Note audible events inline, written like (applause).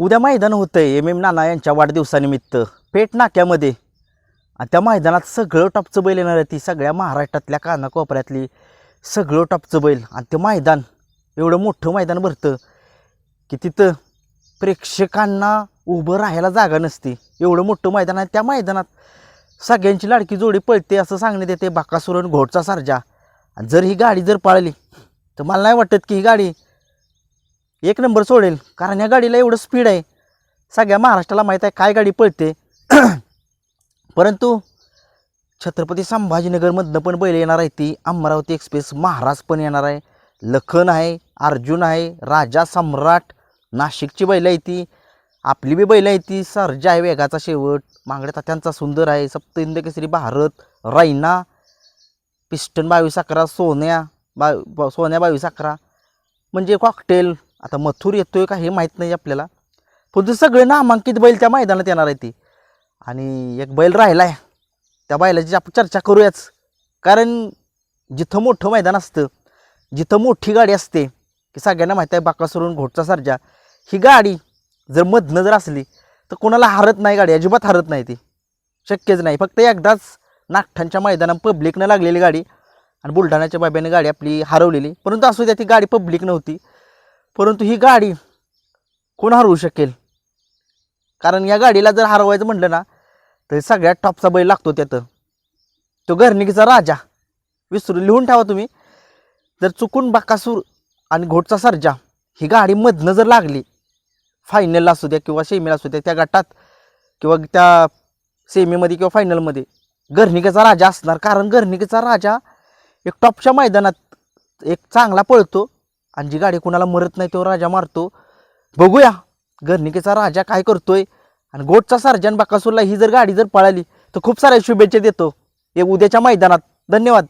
उद्या मैदान होतं आहे एम एम नाना यांच्या वाढदिवसानिमित्त. पेट नाक्यामध्ये. आणि त्या मैदानात सगळं टॉपचं बैल येणार आहे. ती सगळ्या महाराष्ट्रातल्या कानाकोपऱ्यातली सगळं टॉपचं बैल. आणि ते मैदान एवढं मोठं मैदान भरतं की तिथं प्रेक्षकांना उभं राहायला जागा नसते. एवढं मोठं मैदान आहे. त्या मैदानात सगळ्यांची लाडकी जोडी पळते असं सांगण्यात येते. बाकासुरण घोडचा सारजा. आणि जर ही गाडी जर पाळली तर मला नाही वाटत की ही गाडी एक नंबर सोडेल. कारण या गाडीला एवढं स्पीड आहे. सगळ्या महाराष्ट्राला माहीत आहे काय गाडी पळते. (clears throat) परंतु छत्रपती संभाजीनगरमधनं पण बैल येणार आहे ती. अमरावती एक्सप्रेस महाराज पण येणार आहे. लखन आहे अर्जुन आहे राजा सम्राट नाशिकची बैल आहे ती. आपली बी बैल आहे ती. सरजा आहे वेगाचा शेवट. मांगड्या त्यांचा सुंदर आहे. सप्त केसरी भारत रायना पिस्टन बावीस अकरा सोन्या बा ब- सोन्या बावीस अकरा. म्हणजे कॉकटेल आता मथुर येतोय का हे माहीत नाही आपल्याला. पण सगळे नामांकित बैल त्या मैदानात येणार आहे ती. आणि एक बैल राहिला आहे त्या बैलाची आपण चर्चा करूयाच. कारण जिथं मोठं मैदान असतं जिथं मोठी गाडी असते की सगळ्यांना माहीत आहे बाकासरून घोटचा सारजा. ही गाडी जर मधनं जर असली तर कोणाला हरत नाही गाडी अजिबात हरत नाही ती. शक्यच नाही. फक्त एकदाच नागठांच्या मैदानात पब्लिकनं लागलेली गाडी आणि बुलढाण्याच्या बाब्याने गाडी आपली हरवलेली. परंतु असू द्या ती गाडी पब्लिक नव्हती. परंतु ही गाडी कोण हरवू शकेल? कारण या गाडीला जर हरवायचं म्हटलं ना तर सगळ्यात टॉपचा बैल लागतो त्यात. तो घरणिकीचा राजा. विसरून लिहून ठेवा तुम्ही. जर चुकून बाकासूर आणि घोटचा सर्जा ही गाडी मधनं जर लागली फायनलला असू द्या किंवा सेमीला असू द्या त्या गटात किंवा त्या सेमीमध्ये किंवा फायनलमध्ये घरणिकेचा राजा असणार. कारण घरणिकेचा राजा एक टॉपच्या मैदानात एक चांगला पळतो. आणि जी गाडी कुणाला मरत नाही तो राजा मारतो. बघूया. गर्निकेचा राजा काय करतोय? आणि गोटचा सार्जन बाकासूरला ही जर गाडी जर पळाली तर खूप साऱ्या शुभेच्छा देतो. हे उद्याच्या मैदानात. धन्यवाद.